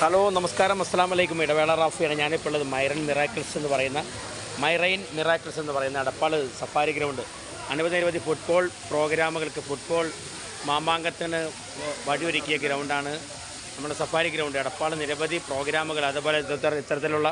Hello നമസ്കാരം. അസ്സാം വലൈക്കും ഇടവേള റാഫിയാണ്. ഞാനിപ്പോൾ ഉള്ളത് മൈറൻ മിറാക്കിൾസ് എന്ന് പറയുന്ന മൈറൈൻ മിറാക്കിൾസ് എന്ന് പറയുന്ന അടപ്പാൾ സഫാരി ഗ്രൗണ്ട്. അനവധി നിരവധി ഫുട്ബോൾ പ്രോഗ്രാമുകൾക്ക് ഫുട്ബോൾ മാമാങ്കത്തിന് വഴിയൊരുക്കിയ ഗ്രൗണ്ടാണ് നമ്മുടെ സഫാരി ഗ്രൗണ്ട്. അടപ്പാൾ നിരവധി പ്രോഗ്രാമുകൾ അതുപോലെ ഇത്തര- ഇത്തരത്തിലുള്ള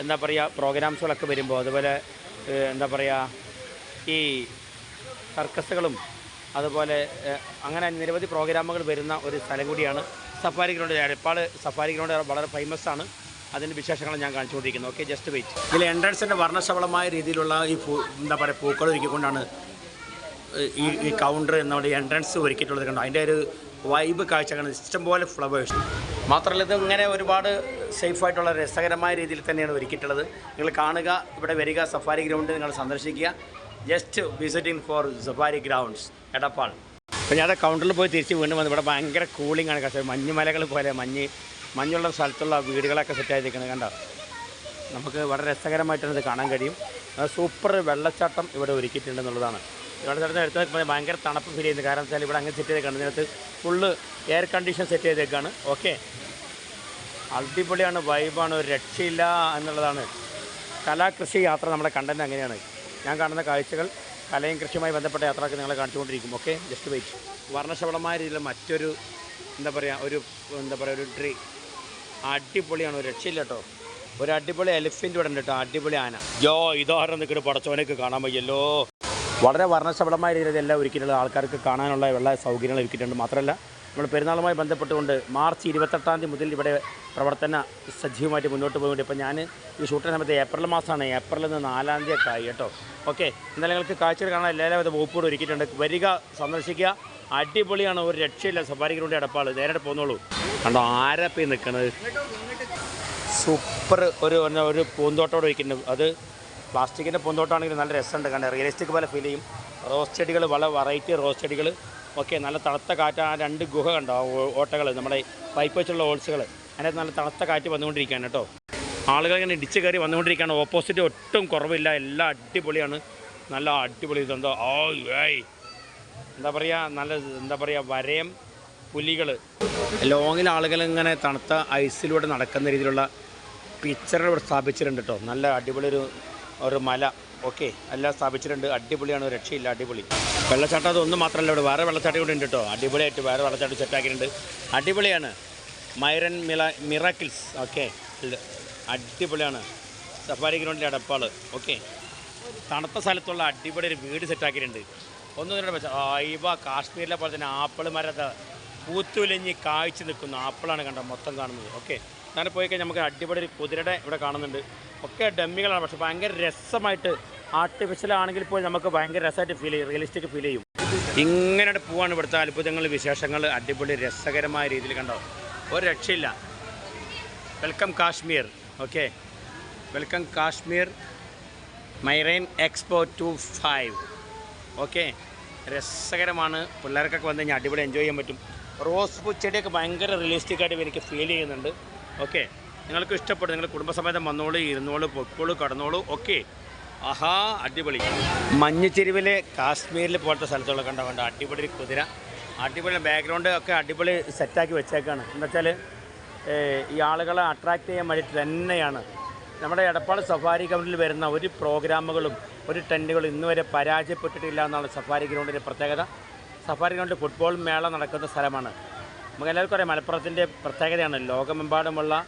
എന്താ പറയുക പ്രോഗ്രാംസുകളൊക്കെ വരുമ്പോൾ അതുപോലെ എന്താ പറയുക ഈ സർക്കസുകളും അതുപോലെ അങ്ങനെ നിരവധി പ്രോഗ്രാമുകൾ വരുന്ന ഒരു സ്ഥലം കൂടിയാണ് safari ground Edappal safari ground വളരെ ഫേമസ് ആണ്. അതിന്റെ വിശേഷങ്ങൾ ഞാൻ കാണിച്ചുകൊണ്ടിരിക്കുന്നത് ഓക്കെ ജസ്റ്റ് വെയിറ്റ് ഇതിൽ എൻട്രൻസിന്റെ വർണശബളമായ രീതിയിലുള്ള ഈ എന്താ പറയുക പൂക്കൾ ഒരുക്കിക്കൊണ്ടാണ് ഈ ഈ കൗണ്ടർ നമ്മുടെ എൻട്രൻസ് ഒരുക്കിയിട്ടുള്ളത് കണ്ടോ? അതിന്റെ ഒരു വൈബ് ഇഷ്ടം പോലെ ഫ്ലവേഴ്സ് മാത്രമല്ല ഇത് ഇങ്ങനെ ഒരുപാട് സേഫായിട്ടുള്ള രസകരമായ രീതിയിൽ തന്നെയാണ് ഒരുക്കിയിട്ടുള്ളത്. നിങ്ങൾ കാണുക ഇവിടെ വരിക സഫാരി ഗ്രൗണ്ട് നിങ്ങൾ സന്ദർശിക്കുക. Just visiting for safari grounds Edappal. അപ്പോൾ ഞാൻ കൗണ്ടറിൽ പോയി തിരിച്ച് വീണ്ടും വന്നു ഇവിടെ ഭയങ്കര കൂളിംഗ് ആണ് പക്ഷേ മഞ്ഞുമലകൾ പോലെ മഞ്ഞ് മഞ്ഞുള്ള സ്ഥലത്തുള്ള വീടുകളൊക്കെ സെറ്റ് ആയിരിക്കുന്നത് കണ്ടോ? നമുക്ക് വളരെ രസകരമായിട്ടാണ് ഇത് കാണാൻ കഴിയും. സൂപ്പർ വെള്ളച്ചാട്ടം ഇവിടെ ഒരുക്കിയിട്ടുണ്ടെന്നുള്ളതാണ് വെള്ളച്ചാട്ടത്തിന് എടുത്ത് നോക്കുമ്പോൾ ഭയങ്കര തണുപ്പ് ഫീൽ ചെയ്യുന്നത് കാരണം വെച്ചാൽ ഇവിടെ അങ്ങനെ സെറ്റ് ചെയ്തേക്കാണ്. ഇതിനകത്ത് ഫുള്ള് എയർ കണ്ടീഷൻ സെറ്റ് ചെയ്തേക്കാണ്. ഓക്കെ അടിപൊളിയാണ് വൈബാണ് ഒരു രക്ഷയില്ല എന്നുള്ളതാണ്. കലാകൃഷി യാത്ര നമ്മുടെ കണ്ടന്റ് അങ്ങനെയാണ്. ഞാൻ കാണുന്ന കാഴ്ചകൾ കലയും കൃഷിയുമായി ബന്ധപ്പെട്ട യാത്രയൊക്കെ നിങ്ങളെ കാണിച്ചുകൊണ്ടിരിക്കും. ഓക്കെ ജസ്റ്റ് വെയിറ്റ് വർണശബളമായ രീതിയിൽ മറ്റൊരു എന്താ പറയുക ഒരു എന്താ പറയുക ഒരു ട്രീ. അടിപൊളിയാണ് ഒരു രക്ഷയില്ല കേട്ടോ ഒരു അടിപൊളി എലിഫന്റ് ഇവിടെ ഉണ്ട് കേട്ടോ അടിപൊളി ആന. യോ ഇതാരം നിൽക്കുന്ന പടച്ചോനൊക്കെ കാണാൻ വയ്യല്ലോ. വളരെ വർണശബളമായ രീതിയിൽ എല്ലാം ഒരുക്കിയിട്ടുള്ള ആൾക്കാർക്ക് കാണാനുള്ള വെള്ള സൗകര്യങ്ങൾ ഒരുക്കിയിട്ടുണ്ട്. മാത്രമല്ല നമ്മൾ പെരുന്നാളുമായി ബന്ധപ്പെട്ടുകൊണ്ട് മാർച്ച് ഇരുപത്തെട്ടാം തീയതി മുതൽ ഇവിടെ പ്രവർത്തന സജീവമായിട്ട് മുന്നോട്ട് പോകുന്നുണ്ട് ഇപ്പോൾ ഞാൻ ഈ ഷൂട്ടിന്റെ സമയത്ത് ഏപ്രിൽ മാസമാണ്. ഏപ്രിലിൽ നിന്ന് നാലാം തീയതി ഒക്കെ ആയി കേട്ടോ. ഓക്കെ എന്നാലും നിങ്ങൾക്ക് കാഴ്ചകൾ കാണാൻ എല്ലാവരും വകുപ്പോട് ഒരുക്കിയിട്ടുണ്ട്. വരിക സന്ദർശിക്കുക. അടിപൊളിയാണ് ഒരു രക്ഷയില്ല സഫാരി ഗ്രൗണ്ട് എടപ്പാൾ നേരിട്ട് പോന്നോളൂ. കണ്ടോ ആരപ്പി നിൽക്കുന്നത് സൂപ്പർ ഒരു ഒരു പൂന്തോട്ടോട് വയ്ക്കുന്നുണ്ട് അത് പ്ലാസ്റ്റിക്കിന്റെ പൂന്തോട്ടമാണെങ്കിൽ നല്ല രസമുണ്ട് കണ്ടത് റിയലിസ്റ്റിക് പോലെ ഫീൽ ചെയ്യും. റോസ് ചെടികൾ വളരെ വെറൈറ്റി റോസ് ചെടികൾ ഓക്കെ നല്ല തണുത്ത കാറ്റ് ആ രണ്ട് ഗുഹ കണ്ടോ? ഓട്ടകൾ നമ്മുടെ പൈപ്പ് വെച്ചുള്ള ഹോൾസുകൾ അതിനകത്ത് നല്ല തണുത്ത കാറ്റ് വന്നുകൊണ്ടിരിക്കുകയാണ് കേട്ടോ. ആളുകൾ ഇങ്ങനെ ഇടിച്ച് കയറി വന്നുകൊണ്ടിരിക്കുകയാണ്. ഓപ്പോസിറ്റ് ഒട്ടും കുറവില്ല. എല്ലാം അടിപൊളിയാണ്. നല്ല അടിപൊളി ഇതെന്തോ ഓ ഏയ്. എന്താ പറയുക നല്ല എന്താ പറയുക വരയം പുലികൾ ലോങ്ങിൽ ആളുകൾ ഇങ്ങനെ തണുത്ത ഐസിലൂടെ നടക്കുന്ന രീതിയിലുള്ള പിക്ചറുകൾ ഇവിടെ സ്ഥാപിച്ചിട്ടുണ്ട് കേട്ടോ നല്ല അടിപൊളി ഒരു ഒരു മല. ഓക്കെ എല്ലാം സ്ഥാപിച്ചിട്ടുണ്ട്. അടിപൊളിയാണ്. രക്ഷയില്ല. അടിപൊളി. വെള്ളച്ചാട്ടം അതൊന്നും മാത്രമല്ല ഇവിടെ. വേറെ വെള്ളച്ചാട്ടം കൂടെ ഉണ്ട് കേട്ടോ അടിപൊളിയായിട്ട് വേറെ വെള്ളച്ചാട്ടം സെറ്റാക്കിയിട്ടുണ്ട് അടിപൊളിയാണ്. മൈറൻ മിറാക്കിൾസ് ഓക്കെ അടിപൊളിയാണ്. സഫാരി ഗ്രൗണ്ടിൽ അടപ്പാൾ ഓക്കെ. തണുത്ത സ്ഥലത്തുള്ള അടിപൊളി ഒരു വീട് സെറ്റാക്കിയിട്ടുണ്ട് ഒന്നും രണ്ട് പക്ഷേ ഇവ കാശ്മീരിലെ പോലെ തന്നെ ആപ്പിൾ മരത്തെ പൂത്തുലഞ്ഞ് കാഴ്ച നിൽക്കുന്നു ആപ്പിളാണ് കണ്ടത് മൊത്തം കാണുന്നത്. ഓക്കെ. അങ്ങനെ പോയി കഴിഞ്ഞാൽ നമുക്ക് അടിപൊളി ഒരു കുതിരയുടെ ഇവിടെ കാണുന്നുണ്ട്. ഒക്കെ ഡമ്മികളാണ് പക്ഷേ ഭയങ്കര രസമായിട്ട് ആർട്ടിഫിഷ്യൽ ആണെങ്കിൽ പോലും നമുക്ക് ഭയങ്കര രസമായിട്ട് ഫീൽ ചെയ്യും റിയലിസ്റ്റിക് ഫീൽ ചെയ്യും. ഇങ്ങനെ പോവാണ് ഇവിടുത്തെ അത്ഭുതങ്ങൾ വിശേഷങ്ങൾ അടിപൊളി രസകരമായ രീതിയിൽ കണ്ടോ. ഒരു രക്ഷയില്ല. Welcome Kashmir. Okay welcome Kashmir marine expo two five okay രസകരമാണ്. പിള്ളേർക്കൊക്കെ വന്നു കഴിഞ്ഞാൽ അടിപൊളി എൻജോയ് ചെയ്യാൻ പറ്റും. റോസ് പൂച്ചെടിയൊക്കെ ഭയങ്കര റിയലിസ്റ്റിക് ആയിട്ട് എനിക്ക് ഫീൽ ചെയ്യുന്നുണ്ട്. ഓക്കെ നിങ്ങൾക്ക് ഇഷ്ടപ്പെടും നിങ്ങൾ കുടുംബസമേതം വന്നോളൂ ഇരുന്നോളൂ പൊക്കോളൂ കടന്നോളൂ. ഓക്കെ ആഹാ അടിപൊളി. മഞ്ഞുചെരുവിലെ കാശ്മീരിൽ പോലത്തെ സ്ഥലത്തുള്ള കണ്ട? അടിപൊളി കുതിര. അടിപൊളി ബാക്ക്ഗ്രൗണ്ട് ഒക്കെ അടിപൊളി സെറ്റാക്കി വെച്ചേക്കാണ്. എന്താ വെച്ചാൽ ഈ ആളുകളെ അട്രാക്റ്റ് ചെയ്യാൻ വേണ്ടിയിട്ട് തന്നെയാണ്. നമ്മുടെ എടപ്പാൾ സഫാരി ഗ്രൗണ്ടിൽ വരുന്ന ഒരു പ്രോഗ്രാമുകളും ഒരു ടെന്റുകളും ഇന്ന് വരെ പരാജയപ്പെട്ടിട്ടില്ല എന്നാണ് സഫാരി ഗ്രൗണ്ടിന്റെ പ്രത്യേകത. സഫാരി ഗ്രൗണ്ടിൽ ഫുട്ബോൾ മേള നടക്കുന്ന സ്ഥലമാണ്. നമുക്ക് എല്ലാവർക്കും അറിയാം മലപ്പുറത്തിന്റെ പ്രത്യേകതയാണ് ലോകമെമ്പാടുമുള്ള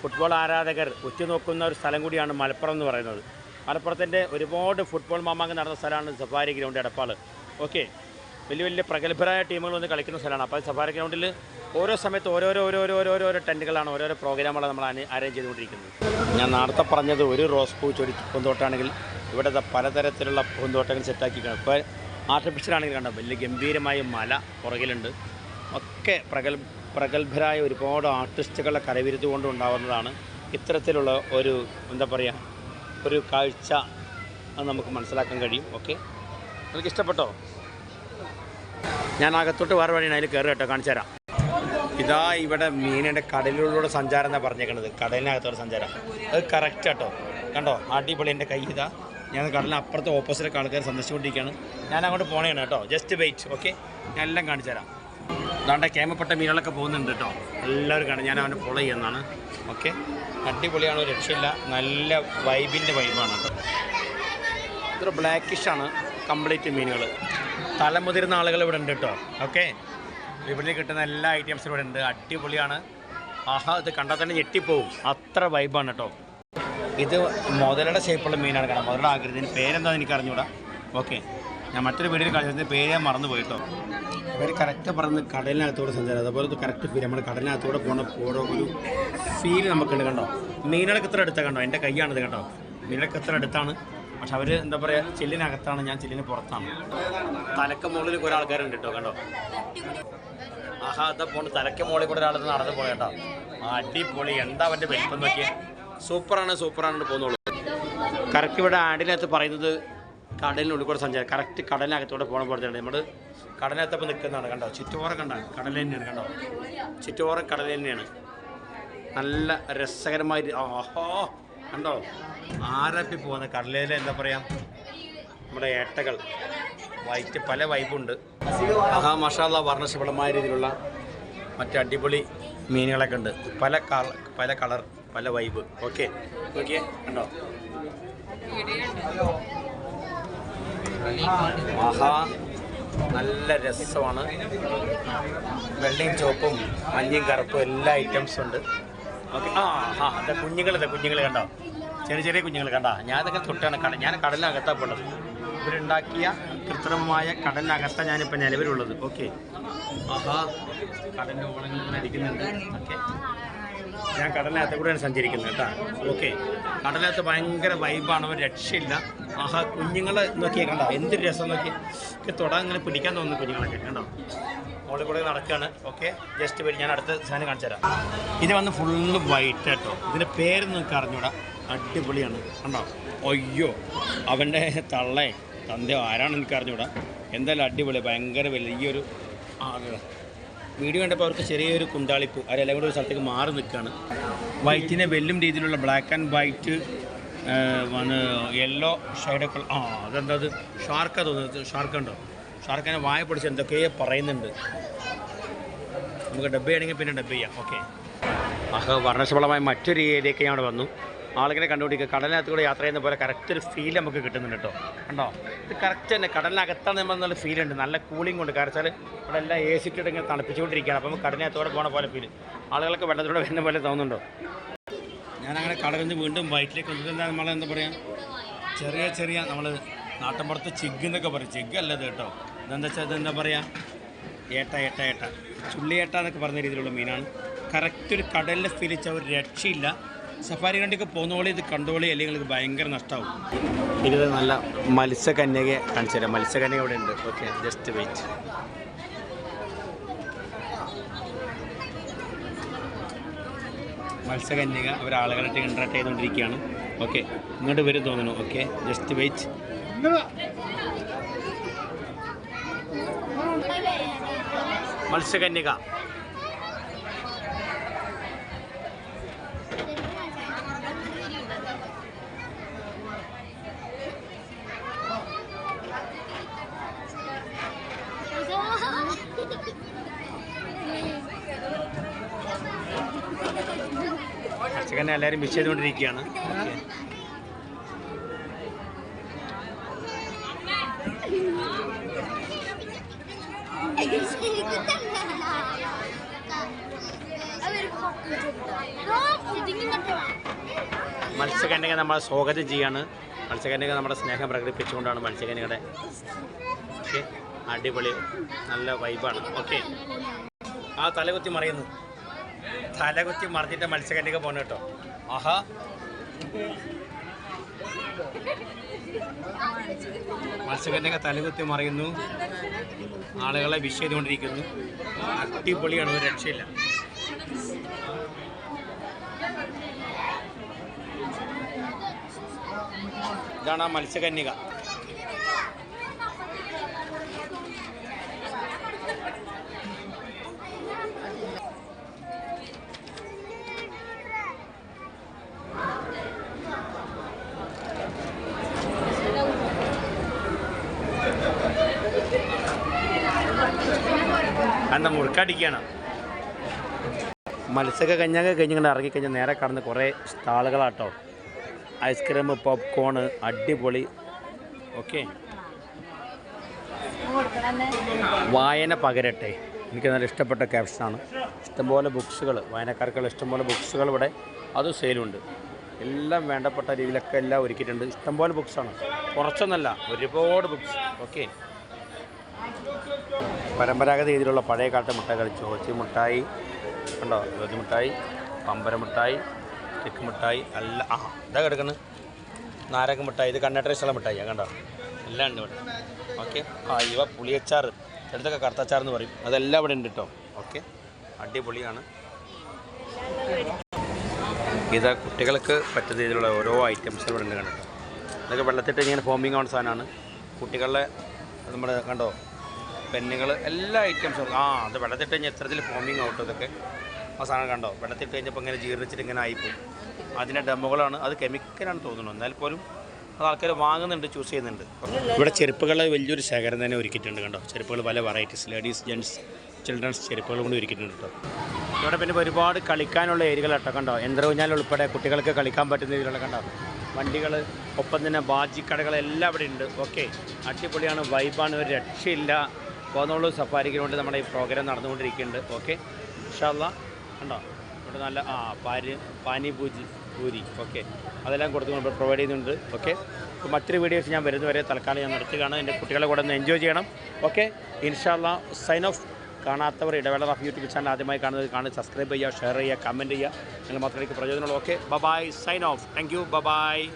ഫുട്ബോൾ ആരാധകർ ഉറ്റുനോക്കുന്ന ഒരു സ്ഥലം കൂടിയാണ് മലപ്പുറം എന്ന് പറയുന്നത്. മലപ്പുറത്തിന്റെ ഒരുപാട് ഫുട്ബോൾ മാമാങ്കം നടന്ന സ്ഥലമാണ് സഫാരി ഗ്രൗണ്ട് എടപ്പാൾ. ഓക്കെ. വലിയ വലിയ പ്രഗത്ഭരായ ടീമുകൾ വന്ന് കളിക്കുന്ന സ്ഥലമാണ്. അപ്പോൾ സഫാരി ഗ്രൗണ്ടിൽ ഓരോ സമയത്ത് ഓരോരോ ഓരോരോ ഓരോരോ ഓരോ ടെന്റുകളാണ് ഓരോരോ പ്രോഗ്രാമുകളാണ് നമ്മൾ അറേഞ്ച് ചെയ്തുകൊണ്ടിരിക്കുന്നത്. ഞാൻ നേരത്തെ പറഞ്ഞത് ഒരു റോസ് പൂ ചൊടി പൂന്തോട്ടാണെങ്കിൽ ഇവിടെ പലതരത്തിലുള്ള പൂന്തോട്ടങ്ങൾ സെറ്റാക്കി ഇപ്പോൾ ആർട്ടിഫിഷ്യൽ ആണെങ്കിൽ കണ്ടോ വലിയ ഗംഭീരമായ മല പുറകിലുണ്ട്. ഒക്കെ പ്രഗൽ പ്രഗത്ഭരായ ഒരുപാട് ആർട്ടിസ്റ്റുകളെ കരവിരുത്തുകൊണ്ട് ഉണ്ടാവുന്നതാണ് ഇത്തരത്തിലുള്ള ഒരു എന്താ പറയുക ഒരു കാഴ്ച നമുക്ക് മനസ്സിലാക്കാൻ കഴിയും. ഓക്കെ? നിങ്ങൾക്ക് ഇഷ്ടപ്പെട്ടോ ഞാൻ അകത്തോട്ട് വേറെ വഴിയാണ് അതിൽ കയറി കേട്ടോ കാണിച്ചു തരാം ഇതാ ഇവിടെ മീനിന്റെ കടലിലൂടെ സഞ്ചാരം എന്നാണ് പറഞ്ഞേക്കണത്. കടലിനകത്തോടെ സഞ്ചാരം. അത് കറക്റ്റ് കേട്ടോ കണ്ടോ? അടിപൊളി എന്റെ കൈ ഇതാ. ഞാൻ കടലിന് അപ്പുറത്തെ ഓപ്പോസിറ്റ് ആൾക്കാർ സന്ദർശിച്ചുകൊണ്ടിരിക്കുകയാണ് ഞാൻ അങ്ങോട്ട് പോണേണ് കേട്ടോ. ജസ്റ്റ് വെയിറ്റ് ഓക്കെ ഞാൻ എല്ലാം കാണിച്ചു തരാം. അതാണ്ട് കേമപ്പെട്ട മീനുകളൊക്കെ പോകുന്നുണ്ട് കേട്ടോ. എല്ലാവരും കാണും. ഞാൻ അവനെ ഫോളോ ചെയ്യുന്നതാണ്. ഓക്കെ അടിപൊളിയാണ് രക്ഷയില്ല. നല്ല വൈബിന്റെ വൈബാണ് ഇതൊരു ബ്ലാക്കിഷാണ് കംപ്ലീറ്റ് മീനുകൾ തലമുതിരുന്ന ആളുകൾ ഇവിടെ ഉണ്ട് കേട്ടോ. ഓക്കെ ഇവിടെ കിട്ടുന്ന എല്ലാ ഐറ്റംസും ഇവിടെ ഉണ്ട്. അടിപൊളിയാണ്. ആഹാ ഇത് കണ്ടാൽ തന്നെ ഞെട്ടിപ്പോവും. അത്ര വൈബാണ് കേട്ടോ ഇത് മുതലയുടെ ഷേപ്പുള്ള മീനാണ് കാരണം മുതലയുടെ ആകൃതി പേരെന്താണെന്ന് എനിക്ക് അറിഞ്ഞൂടാ ഓക്കെ ഞാൻ മറ്റൊരു വീഡിയോയിൽ കാണിച്ചത് പേര് ഞാൻ മറന്നു പോയിട്ടോ ഇവർ കറക്റ്റ് പറഞ്ഞ് കടലിനകത്തൂടെ സഞ്ചാരം. അതുപോലെ കറക്റ്റ് ഫീൽ നമ്മുടെ കടലിനകത്തൂടെ പോണ ഓരോ ഒരു ഫീൽ നമുക്കുണ്ട് കണ്ടോ. മീനുകളൊക്കെ ഇത്ര അടുത്താണ് കണ്ടോ. എന്റെ കൈയാണിത് കേട്ടോ മീനുകളൊക്കെ ഇത്ര അടുത്താണ്. പക്ഷെ അവർ എന്താ പറയുക ചില്ലിനകത്താണ്. ഞാൻ ചില്ലിന് പുറത്താണ്. തലക്ക് മുകളിൽ കുറേ ആൾക്കാരുണ്ട് കേട്ടോ കണ്ടോ. ആഹാ അതാ പോണ് തലയ്ക്ക് മോളിൽ കൂടെ ഒരാൾ നടന്നു പോണ കേട്ടോ. അടിപൊളി. എന്താ അവന്റെ വലിപ്പം നോക്കിയേ? സൂപ്പറാണ് സൂപ്പറാണ് പോകുന്നുള്ളൂ. കറക്റ്റ് ഇവിടെ ആടിനകത്ത് പറയുന്നത് കടലിനുള്ളിൽ കൂടെ സഞ്ചാരം. കറക്റ്റ് കടലിനകത്തൂടെ പോകണ പോലത്തെ നമ്മൾ കടലിനകത്തപ്പോൾ നിൽക്കുന്നതാണ് കണ്ടോ? ചുറ്റുപോറം കണ്ട? കടൽ തന്നെയാണ് കണ്ടോ? ചുറ്റുപോറം കടൽ തന്നെയാണ്. നല്ല രസകരമായി ആഹോ കണ്ടോ? ആരപ്പി പോകുന്ന കടലിൽ എന്താ പറയുക നമ്മുടെ ഏട്ടകൾ വൈറ്റ് പല വൈബുണ്ട്. മഹാ മഷാല വർണശബളമായ രീതിയിലുള്ള മറ്റ് അടിപൊളി മീനുകളൊക്കെ ഉണ്ട്. പല കളർ പല കളർ പല വൈബ്. ഓക്കെ. നോക്കിയേ കണ്ടോ? മഹാ നല്ല രസമാണ്. വെള്ളയും ചുവപ്പും മഞ്ഞയും കറുപ്പും എല്ലാ ഐറ്റംസും ഉണ്ട്. ഓക്കെ. ആ ഹാ അതെ കുഞ്ഞുങ്ങളിതെ കുഞ്ഞുങ്ങൾ കണ്ടോ? ചെറിയ ചെറിയ കുഞ്ഞുങ്ങൾ കണ്ടോ? ഞാൻ ഇതൊക്കെ തൊട്ടാണ് കട ഞാൻ കടലിനകത്താണ് ഉള്ളത് ഇവരുണ്ടാക്കിയ കൃത്രിമമായ കടലിനകത്താണ് ഞാനിപ്പോൾ നിലവിലുള്ളത്. ഓക്കെ ആഹാ കടലിന്റെ അടിക്കുന്നുണ്ട് ഓക്കെ ഞാൻ കടലിനകത്ത് കൂടെയാണ് സഞ്ചരിക്കുന്നത് കേട്ടോ. ഓക്കെ കടലിനകത്ത് ഭയങ്കര വൈബാണ് ഒരു രക്ഷയില്ല. ആഹാ കുഞ്ഞുങ്ങളെ നോക്കിയേ കണ്ടോ? എന്ത് രസം നോക്കി. തൊടാൻ ഇങ്ങനെ പിടിക്കാൻ തോന്നുന്നു കുഞ്ഞുങ്ങളൊക്കെ കണ്ടോ? മോളിൽ കൂടെ നടക്കുകയാണ് ഓക്കെ ജസ്റ്റ് പേര് ഞാൻ അടുത്ത സാധനം കാണിച്ചു തരാം. ഇത് വന്ന് ഫുള്ള് വൈറ്റ് കേട്ടോ. ഇതിന്റെ പേര് നിങ്ങൾക്ക് അറിഞ്ഞൂടാ. അടിപൊളിയാണ്. കണ്ടോ? അയ്യോ അവന്റെ തള്ളേ. തന്തയോ ആരാണെന്ന് എനിക്ക് അറിഞ്ഞൂടാ? എന്തായാലും അടിപൊളി ഭയങ്കര വലിയൊരു ആഗ്രഹം വീഡിയോ കണ്ടപ്പോൾ അവർക്ക് ചെറിയൊരു കുണ്ടാളിപ്പ് അവരെല്ലാം കൂടെ ഒരു സ്ഥലത്തേക്ക് മാറി നിൽക്കുകയാണ് വൈറ്റിനെ വെല്ലും രീതിയിലുള്ള ബ്ലാക്ക് ആൻഡ് വൈറ്റ് വന്ന് യെല്ലോ ഷെയ്ഡൊക്കെ ആ അതെന്താ അത്? ഷാർക്കാ തോന്നുന്നത്. ഷാർക്ക് ഉണ്ടോ ഷാർക്കിനെ വായ പിടിച്ച് എന്തൊക്കെയോ പറയുന്നുണ്ട്. നമുക്ക് ഡബ് ചെയ്യണമെങ്കിൽ പിന്നെ ഡബ് ചെയ്യാം. ഓക്കെ. അഹ് വർണശബളമായ മറ്റൊരു ഏരിയയൊക്കെ ഞാൻ വന്നു. ആളുകളെ കണ്ടുപിടിക്കുക. കടലിനകത്ത് കൂടെ യാത്ര ചെയ്യുന്ന പോലെ കറക്റ്റ് ഒരു ഫീൽ നമുക്ക് കിട്ടുന്നുണ്ട് കേട്ടോ. കണ്ടോ? ഇത് കറക്റ്റ് തന്നെ. കടലിനകത്താണ് നമ്മൾ നല്ല ഫീൽ ഉണ്ട്. നല്ല കൂളിംഗ് ഉണ്ട്. കാരണം വെച്ചാൽ ഇവിടെ എല്ലാം എ സി ഇട്ടിട്ട് ഇങ്ങനെ തണുപ്പിച്ചുകൊണ്ടിരിക്കുകയാണ്. അപ്പം കടലിനകത്തോടെ പോണ പോലെ ഫീൽ ആളുകൾക്ക് വെള്ളത്തിലൂടെ വരുന്ന പോലെ തോന്നുന്നുണ്ടോ? ഞാനങ്ങനെ കടലിൽ നിന്ന് വീണ്ടും വയറ്റിലേക്ക് വന്നിട്ട് നമ്മൾ എന്താ പറയുക ചെറിയ ചെറിയ നമ്മൾ നാട്ടിൻപുറത്ത് ചിഗ് എന്നൊക്കെ പറയും. ചിഗ് അല്ലത് കേട്ടോ. ഇതെന്താ വെച്ചാൽ ഇതെന്താ പറയുക ഏട്ട ഏട്ട ഏട്ട. ചുള്ളിയേട്ട എന്നൊക്കെ പറഞ്ഞ രീതിയിലുള്ള മീനാണ്. കറക്റ്റ് ഒരു കടലിൽ ഫീലിച്ച ഒരു രക്ഷയില്ല. സഫാരി കണ്ടിക്ക് പോകുന്നോളി ഇത് കണ്ടോളി അല്ലെങ്കിൽ നിങ്ങൾക്ക് ഭയങ്കര നഷ്ടമാവും ഇത് നല്ല മത്സ്യകന്യകയെ കാണിച്ചു തരാം മത്സ്യകന്യക ഇവിടെ ഉണ്ട്. ഓക്കെ ജസ്റ്റ് വെയിറ്റ് മത്സ്യകന്യക അവർ ആളുകളായിട്ട് ഇൻട്രാക്ട് ചെയ്തുകൊണ്ടിരിക്കുകയാണ്. ഓക്കെ ഇങ്ങോട്ട് വരും തോന്നുന്നു. ഓക്കെ ജസ്റ്റ് വെയിറ്റ് മത്സ്യകന്യക. മത്സ്യകന്യ എല്ലാവരും മിസ് ചെയ്തുകൊണ്ടിരിക്കുകയാണ്. മത്സ്യകന്യക നമ്മളെ സ്വാഗതം ചെയ്യാണ്. മത്സ്യകന്യക നമ്മുടെ സ്നേഹം പ്രകടിപ്പിച്ചുകൊണ്ടാണ് മത്സ്യകന്യകയുടെ അടിപൊളി നല്ല വൈബാണ് ഓക്കെ. ആ തലകുത്തി മറിയുന്നു. തലകുത്തി മറിഞ്ഞിട്ട് മത്സ്യകന്യക പോണ കേട്ടോ. ആഹാ. മത്സ്യകന്യക തലകുത്തി മറിയുന്നു. ആളുകളെ വിഷ് ചെയ്തുകൊണ്ടിരിക്കുന്നു. അടിപൊളിയാണ് ഒരു രക്ഷയില്ല. ഇതാണ് ആ മത്സ്യകന്യക. അണ്ട മുറുക്കടിക്കണം മത്സ്യമൊക്കെ കഴിഞ്ഞൊക്കെ കഴിഞ്ഞിങ്ങനെ ഇറങ്ങിക്കഴിഞ്ഞാൽ നേരെ കടന്ന് കുറേ സ്റ്റാളുകളാട്ടോ. ഐസ്ക്രീം പോപ്കോണ് അടിപൊളി. ഓക്കെ. വായന പകരട്ടെ. എനിക്ക് നല്ല ഇഷ്ടപ്പെട്ട ക്യാപ്ഷനാണ് ഇഷ്ടംപോലെ ബുക്സുകൾ വായനക്കാർക്കുള്ള ഇഷ്ടംപോലെ ബുക്സുകൾ ഇവിടെ അത് സെയിലുണ്ട് എല്ലാം വേണ്ടപ്പെട്ട രീതിയിലൊക്കെ എല്ലാം ഒരുക്കിയിട്ടുണ്ട്. ഇഷ്ടംപോലെ ബുക്സാണ് കുറച്ചൊന്നല്ല ഒരുപാട് ബുക്സ് ഓക്കെ. പരമ്പരാഗത രീതിയിലുള്ള പഴയ കാലത്തെ മുട്ടകൾ ചോച്ചി മുട്ടായി ഉണ്ടോ ചോച്ചി മുട്ടായി പമ്പര മുട്ടായി തെക്ക് മുട്ടായി അല്ല ആ ഇതാ കിടക്കുന്നത് നാരക മുട്ടായി ഇത് കണ്ണട്ടരശുള്ള മിഠായി കണ്ടോ? എല്ലാം ഉണ്ട് ഇവിടെ. ഓക്കെ. ആ ഇവ പുളിയച്ചാർ ചിലതൊക്കെ കറുത്തച്ചാർ എന്ന് പറയും. അതെല്ലാം ഇവിടെ ഉണ്ട് കേട്ടോ ഓക്കെ. അടിപൊളിയാണ്. ഇത് കുട്ടികൾക്ക് പറ്റുന്ന രീതിയിലുള്ള ഓരോ ഐറ്റംസ് ഇവിടെ ഉണ്ട് കണ്ടോ. ഇതൊക്കെ വെള്ളത്തിട്ട് ഇങ്ങനെ ഫോമിങ് ആവുന്ന സാധനമാണ്. കുട്ടികളുടെ നമ്മുടെ കണ്ടോ? പെന്നുകൾ എല്ലാ ഐറ്റംസും ആ അത് വെള്ളത്തിട്ട് കഴിഞ്ഞാൽ എത്രത്തിൽ ഫോമിങ് ഔട്ട് ഇതൊക്കെ. ആ സാധനം കണ്ടോ? വെള്ളത്തിട്ട് കഴിഞ്ഞപ്പോൾ ഇങ്ങനെ ജീർണിച്ചിട്ട് ഇങ്ങനെ ആയിപ്പോവും അതിന്റെ ഡെമോകളാണ് അത് കെമിക്കലാണ് തോന്നുന്നു. എന്നാൽ പോലും അത് ആൾക്കാർ വാങ്ങുന്നുണ്ട് ചൂസ് ചെയ്യുന്നുണ്ട്. ഇവിടെ ചെരുപ്പുകൾ വലിയൊരു ശേഖരം തന്നെ ഒരുക്കിയിട്ടുണ്ട് കണ്ടോ? ചെരുപ്പുകൾ പല വെറൈറ്റീസ് ലേഡീസ് ജെൻസ് ചിൽഡ്രൻസ് ചെരുപ്പുകൾ കൊണ്ട് ഒരുക്കിയിട്ടുണ്ട് കേട്ടോ ഇവിടെ പിന്നെ ഒരുപാട് കളിക്കാനുള്ള ഏരിയകൾ കേട്ടോ കണ്ടോ? യന്ത്രഊഞ്ഞാൽ ഉൾപ്പെടെ കുട്ടികൾക്ക് കളിക്കാൻ പറ്റുന്ന രീതിയിലുള്ള കണ്ടോ? വണ്ടികൾ ഒപ്പം തന്നെ ബാജിക്കടകൾ എല്ലാം ഇവിടെ ഉണ്ട്. ഓക്കെ അടിപൊളിയാണ് വൈബാണ് ഒരു രക്ഷയില്ല. പോന്നോളൂ സഫാരിക്ക് വേണ്ടി നമ്മുടെ ഈ പ്രോഗ്രാം നടന്നുകൊണ്ടിരിക്കുന്നുണ്ട്. ഓക്കെ ഇൻഷാല്ല കണ്ടോ? ഇവിടെ നല്ല ആ പാരി പാനി പൂജി പൂരി. ഓക്കെ അതെല്ലാം കൊടുത്തുകൊണ്ട് പ്രൊവൈഡ് ചെയ്യുന്നുണ്ട്. ഓക്കെ അപ്പോൾ മറ്റൊരു വീഡിയോസ് ഞാൻ വരുന്നവരെ തൽക്കാലം ഞാൻ നിർത്തുകയാണ് എന്റെ കുട്ടികളെ കൂടെ ഒന്ന് എൻജോയ് ചെയ്യണം. ഓക്കെ ഇൻഷാല്ല സൈൻ ഓഫ് കാണാത്തവർ ഇടവേള റഫ് യൂട്യൂബ് ചാനൽ ആദ്യമായി കാണുന്നത് കാണുക. സബ്സ്ക്രൈബ് ചെയ്യുക ഷെയർ ചെയ്യുക കമന്റ് ചെയ്യുക. നിങ്ങൾ മാത്രമേ പ്രയോജനമുള്ളൂ. Okay bye bye sign off thank you bye bye